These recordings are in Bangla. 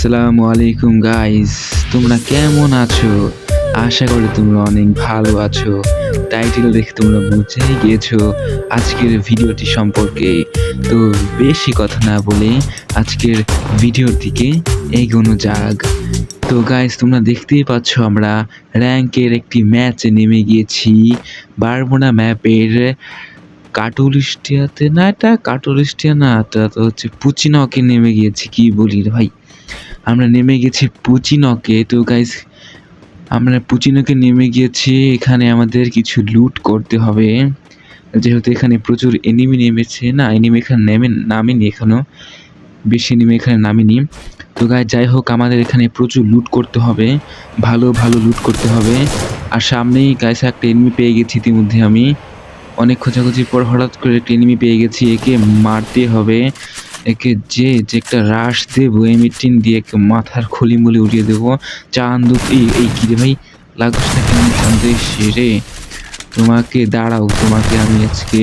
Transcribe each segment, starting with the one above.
আসসালামু আলাইকুম গাইস তোমরা কেমন আছো? আশা করি তোমরা অনেক ভালো আছো। টাইটেল দেখে তোমরা বুঝেই গিয়েছো আজকের ভিডিওটি সম্পর্কে। তো বেশি কথা না বলে আজকের ভিডিওর দিকে এগোনো যাক। তো গাইস তোমরা দেখতেই পাচ্ছ আমরা র্যাঙ্কের একটি ম্যাচে নেমে গিয়েছি। বারবোনা ম্যাপের কাটুলিস্টিয়াতে না, এটা কাটুলিস্টিয়া না, এটা তো হচ্ছে পুচিনকে নেমে গিয়েছি, কি বলি ভাই? আমরা নেমে গেছি পুচিনকে। তো গাইস আমরা পুচিনকে নেমে গিয়েছি। এখানে আমাদের কিছু লুট করতে হবে। যেহেতু এখানে প্রচুর এনিমি নেমেছে, না এনিমি এখানে নেমে, নামেনি এখানেও বেশি এনিমি এখানে নামেনি। তো গাই যাই হোক, আমাদের এখানে প্রচুর লুট করতে হবে। ভালো ভালো লুট করতে হবে। আর সামনেই গাইস একটা এনিমি পেয়ে গেছি ইতিমধ্যে আমি। অনেক খোঁজাখুঁজির পর হঠাৎ করে একটা এনিমি পেয়ে গেছি। একে মারতে হবে। একে যে যে একটা রাশ দেবো এমিটিন দিয়ে একে মাথার খুলি মুলি উড়িয়ে দেবো। চান্দুক এই এই কি রে ভাই? লাগছ না কেন চান্দে সেরে তোমাকে দাঁড়াও, তোমাকে আমি আজকে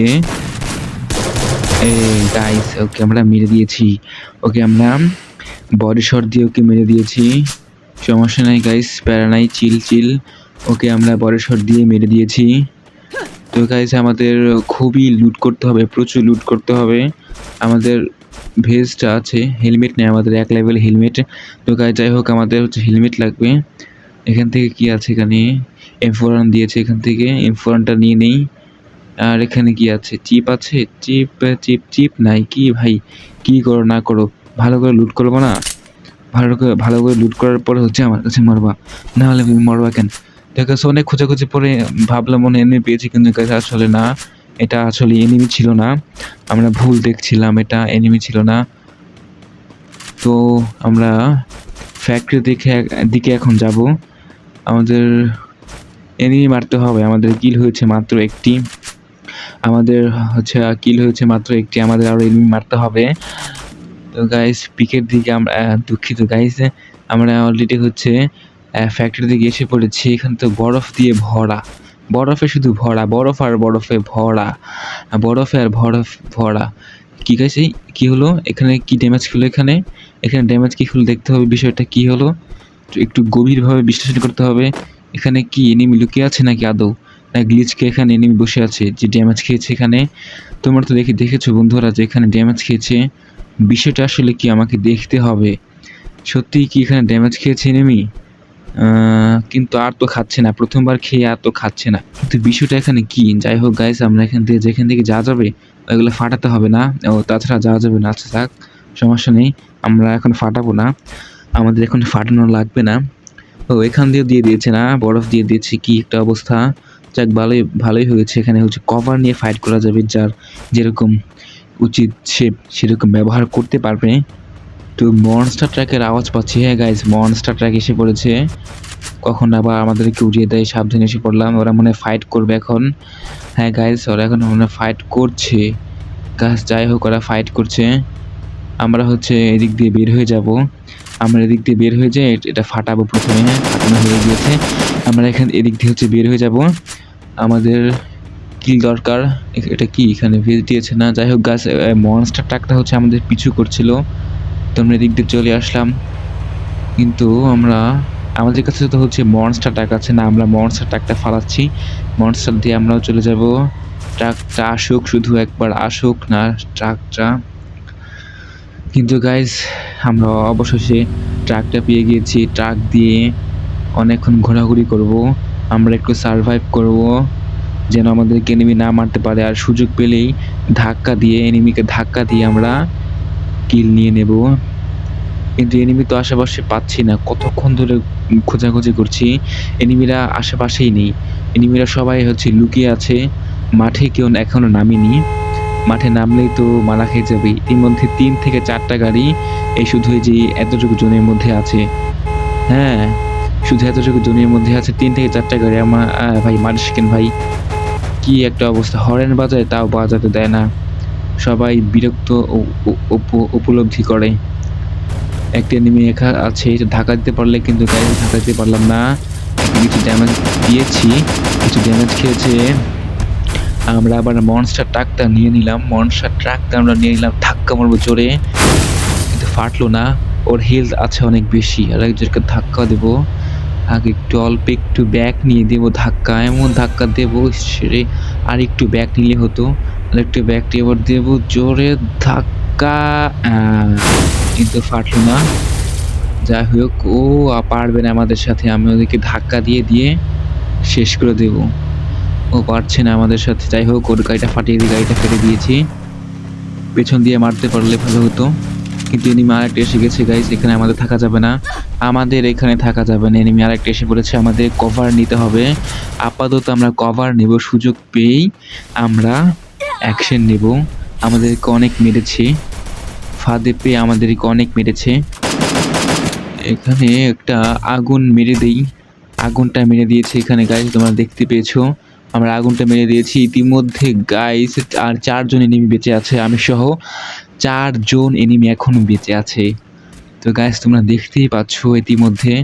এই গাইস ওকে আমরা মেরে দিয়েছি। ওকে আমরা বডি শট দিয়ে ওকে মেরে দিয়েছি। সমস্যা নাই গাইস প্যারা নাই চিল চিল ওকে আমরা বডি দিয়ে মেরে দিয়েছি। তো গাইস আমাদের খুবই লুট করতে হবে, প্রচুর লুট করতে হবে। আমাদের ভেস্টটা আছে হেলমেট নেই আমাদের, এক লেভেল হেলমেট তো যাই হোক, আমাদের হচ্ছে হেলমেট লাগবে। এখান থেকে কি আছে এখানে? এম ফোরান দিয়েছে এখান থেকে এম ফোরানটা নিয়ে নেই। আর এখানে কি আছে? চিপ আছে? চিপ চিপ চিপ নাই কি ভাই? কি করো, না করো? ভালো করে লুট করব না? ভালো করে ভালো করে লুট করার পরে হচ্ছে আমার কাছে মরবা। না হলে তুমি মরবা কেন? দেখা, অনেক খোঁজাখুঁজি পরে ভাবলাম মনে এনিমি পেয়েছি কিন্তু আসলে না। এটা আসলে এনিমি ছিল না। আমরা ভুল দেখছিলাম, এটা এনিমি ছিল না। তো আমরা ফ্যাক্টরি দেখে দিকে এখন যাব। আমাদের এনিমি মারতে হবে, আমাদের কিল হয়েছে মাত্র একটি। আমাদের হচ্ছে কিল হয়েছে মাত্র একটি, আমাদের আরও এনিমি মারতে হবে। তো গাইস পিকের দিকে আমরা দুঃখিত গাইস আমরা অলরেডি হচ্ছে ফ্যাক্টরি দিকে এসে পড়েছি, এখানে তো বরফ দিয়ে ভরা। বরফে শুধু ভরা, বরফ আর বরফে ভরা, বরফে আর বরফ ভরা। কি গেছে কি হলো? এখানে কি ড্যামেজ হলো এখানে? এখানে ড্যামেজ কি হলো দেখতে হবে, বিষয়টা কি হলো? একটু গভীরভাবে বিশ্লেষণ করতে হবে। এখানে কি এনিমি লুকিয়ে আছে নাকি আদৌ? না গ্লিচকে এখানে এনিমি বসে আছে যে ড্যামেজ খেয়েছে এখানে? তোমরা তো দেখে, দেখেছ বন্ধুরা যে এখানে ড্যামেজ খেয়েছে। বিষয়টা আসলে কি আমাকে দেখতে হবে? সত্যিই কি এখানে ড্যামেজ খেয়েছে এনিমি কিন্তু আর তো খাচ্ছে না। প্রথমবার খেয়ে আর তো খাচ্ছে না। কিন্তু বিষয়টা এখানে কি? যাই হোক গাইস আমরা এখান থেকে যেখান থেকে যা যাবে, ওইগুলো ফাটাতে হবে না। ও, তাছাড়া যাওয়া যাবে না। আচ্ছা থাক, সমস্যা নেই। আমরা এখন ফাটাবো না। আমাদের এখন ফাটানো লাগবে না। ও, এখান দিয়ে দিয়ে দিয়েছে না। বরফ দিয়ে দিয়েছে। কি একটা অবস্থা। যাক, ভালোই ভালোই হয়েছে। এখানে হচ্ছে কভার নিয়ে ফাইট করা যাবে। যার যেরকম উচিত সে সেরকম ব্যবহার করতে পারবে। তো মনস্টার ট্র্যাকের আওয়াজ পাচ্ছি। হ্যাঁ গাইজ মনস্টার ট্র্যাক এসে পড়েছে। কখন আবার আমাদেরকে উড়িয়ে দেয়, সাবধানে এসে পড়লাম। ওরা মনে ফাইট করবে এখন। হ্যাঁ গাইজ ওরা এখন মনে ফাইট করছে। গাছ যাই হোক, ওরা ফাইট করছে। আমরা হচ্ছে এদিক দিয়ে বের হয়ে যাব। আমরা এদিক দিয়ে বের হয়ে যাই, এটা ফাটাবো প্রথমে ফাটানো হয়ে গিয়েছে। আমরা এখান এদিক দিয়ে হচ্ছে বের হয়ে যাব। আমাদের কিল দরকার। এটা কি এখানে ভেজ দিয়েছে না? যাই হোক গাছ মনস্টার ট্রাকটা হচ্ছে আমাদের পিছু করছিল। তো আমরা এদিক দিয়ে চলে আসলাম। কিন্তু আমরা, আমাদের কাছে তো হচ্ছে মনস্টার ট্রাক আছে না, আমরা মনস্টার ট্রাকটা ফালাচ্ছি। মনস্টার দিয়ে আমরাও চলে যাব। ট্রাকটা আসুক, শুধু একবার আসুক না ট্রাকটা কিন্তু গাইজ আমরা অবশেষে ট্রাকটা পেয়ে গিয়েছি। ট্রাক দিয়ে অনেকক্ষণ ঘোরাঘুরি করব। আমরা একটু সারভাইভ করব। যেন আমাদেরকে এনিমি না মারতে পারে। আর সুযোগ পেলেই ধাক্কা দিয়ে এনিমিকে ধাক্কা দিয়ে আমরা কিল নিয়ে নেব। কিন্তু এনিমি তো আশেপাশে পাচ্ছি না। কতক্ষণ ধরে খোঁজাখুঁজি করছি এনিমিরা আশেপাশেই নেই। এনিমিরা সবাই হচ্ছে লুকিয়ে আছে। মাঠে কেউ এখনও নামেনি। মাঠে নামলেই তো মারা খেয়ে যাবে। এর মধ্যে তিন থেকে চারটা গাড়ি এই শুধু যে এতটুকু জনের মধ্যে আছে। হ্যাঁ শুধু এতটুকু জনের মধ্যে আছে। তিন থেকে চারটা গাড়ি। আমার ভাই কেন ভাই? কি একটা অবস্থা। হরেন বাজায়, তাও বাজাতে দেয় না। সবাই বিরক্ত উপলব্ধি করে। একটা নেমে একা আছে, এটা ঢাকা দিতে পারলে কিন্তু গাড়ি ঢাকা দিতে পারলাম না। কিছু ড্যামেজ দিয়েছি, কিছু ড্যামেজ খেয়েছে। আমরা আবার মনস্টার ট্রাকটা নিয়ে নিলাম মনস্টার ট্রাকটা আমরা নিয়ে নিলাম, ধাক্কা মারবো জোরে। কিন্তু ফাটলো না, ওর হেলথ আছে অনেক বেশি, আর একজনকে ধাক্কা দেবো। আগে একটু অল্প একটু ব্যাক নিয়ে দেবো ধাক্কা, এমন ধাক্কা দেবো সেরে আর একটু ব্যাক নিলে হতো। আর একটু ব্যাক এবার দেবো জোরে ধাক্কা কিন্তু ফাটলো না। যাই হোক, ও পারবে না আমাদের সাথে। আমি ওদেরকে ধাক্কা দিয়ে দিয়ে শেষ করে দেবো। ও পারছে না আমাদের সাথে। যাই হোক, ওর গাড়িটা ফাটিয়ে দিয়ে গাড়িটা ফেলে দিয়েছি। পেছন দিয়ে মারতে পারলে ভালো হতো। কিন্তু এনিমি আরেকটা এসে গেছে গাইস এখানে আমাদের থাকা যাবে না। আমাদের এখানে থাকা যাবে না। এনিমি আরেকটা এসে পড়েছে আমাদের কভার নিতে হবে। আপাতত আমরা কভার নেব, সুযোগ পেয়েই আমরা অ্যাকশন নেব। আমাদেরকে অনেক মেরেছে। ফাঁদে পেয়ে আমাদেরকে অনেক মেরেছে। এখানে একটা আগুন মেরে দেই। আগুনটা মেরে দিয়েছে এখানে গাইস তোমরা দেখতে পেয়েছ। আমরা আগুনটা মেরে দিয়েছি। ইতিমধ্যে গাইস আর চারজন এনিমি বেঁচে আছে, আমি সহ। চারজন এনিমি এখনও বেঁচে আছে। তো গাইস তোমরা দেখতেই পাচ্ছ ইতিমধ্যে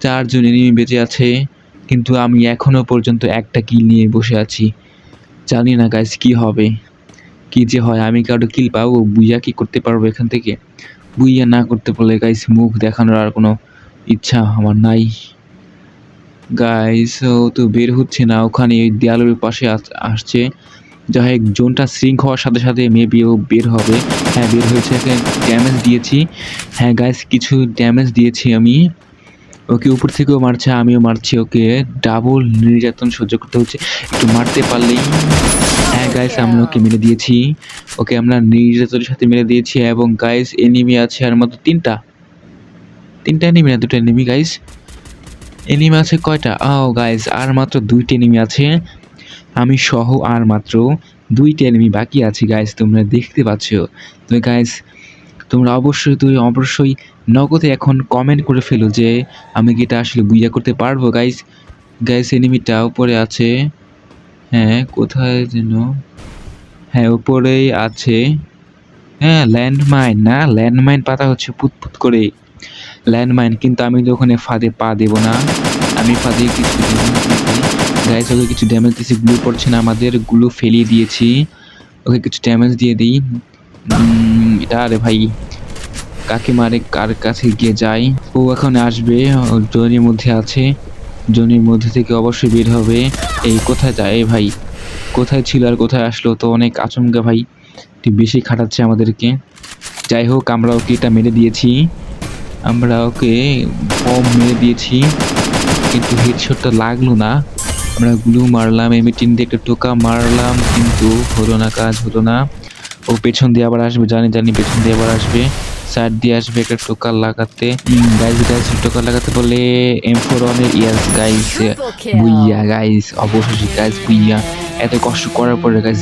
চারজন এনিমি বেঁচে আছে, কিন্তু আমি এখনও পর্যন্ত একটা কিল নিয়ে বসে আছি। জানি না গাইস কি হবে? কি যে হয়? আমি কারও কিল পাবো? বুইয়া কি করতে পারব এখান থেকে? বুইয়া না করতে পারলে গাইস মুখ দেখানোর আর কোনো ইচ্ছা আমার নাই। গাইস তো বের হচ্ছে না। ওখানে ওই দেয়ালের পাশে আস- আসছে। যাই হোক, জোনটা সিঙ্ক হওয়ার সাথে সাথে মেবি ও বের হবে। হ্যাঁ বের হয়েছে ড্যামেজ দিয়েছি। হ্যাঁ গাইস কিছু ড্যামেজ দিয়েছি আমি। ওকে, উপর থেকেও মারছে, আমিও মারছি, ওকে। ডাবল নির্যাতন সহ্য করতে হচ্ছে। একটু মারতে পারলেই। হ্যাঁ গাইস আমরা ওকে মেরে দিয়েছি। ওকে আমরা নির্যাতনের সাথে মেরে দিয়েছি এবং গাইস এনিমি আছে আর মাত্র তিনটা। তিনটা এনিমি না, দুটো এনিমি গাইস এনিমি আছে কয়টা? ও গাইস আর মাত্র দুইটা এনিমি আছে। আমি সহ আর মাত্র দুইটা এনিমি বাকি আছে গাইস তোমরা দেখতে পাচ্ছ। তো গাইস তোমরা অবশ্যই, তুই অবশ্যই নগদে এখন কমেন্ট করে ফেলো যে আমি কি এটা আসলে বুইয়া করতে পারব গাইস গাইস এনিমিটা উপরে আছে। হ্যাঁ কোথায় যেন? হ্যাঁ উপরেই আছে। হ্যাঁ ল্যান্ডমাইন না ল্যান্ডমাইন পাতা হচ্ছে পুতপুত করে। ল্যান্ডমাইন কিন্তু আমি তো ওখানে ফাঁদে পা দেবো না। আমি ফাঁদে কিছু গাইস ওকে কিছু ড্যামেজ দিয়েছি গ্লু পড়ছে না, আমাদের গ্লু ফেলিয়ে দিয়েছি। ওকে কিছু ড্যামেজ দিয়ে দিই। এটা আরে ভাই, কাকে মারে, কার কাছে গিয়ে যাই ও এখন আসবে জনির মধ্যে আছে। জনির মধ্যে থেকে অবশ্যই বের হবে। এই কোথায় যায় ভাই? কোথায় ছিল আর কোথায় আসলো? তো অনেক আচমকা ভাই, একটু বেশি খাটাচ্ছে আমাদেরকে। যাই হোক আমরা ওকে এটা মেরে দিয়েছি। আমরা ওকে বম মেরে দিয়েছি। কিন্তু হেডশটটা লাগল না। আমরা গ্লু মারলাম এমনি টিন দিয়ে একটা টোকা মারলাম কিন্তু হলো না কাজ হলো না। ও পেছন দিয়ে আবার আসবে জানি জানি পেছন দিয়ে আবার আসবে। সাইড দিয়ে আসবে একটা টোকা লাগাতে। গাইস গাইস টোকা লাগাতে বলে এম ফোর ওয়ানের yes guys Triple booyah guys অবশ্যই গাইস বুইয়া। এত কষ্ট করার পরে গাইস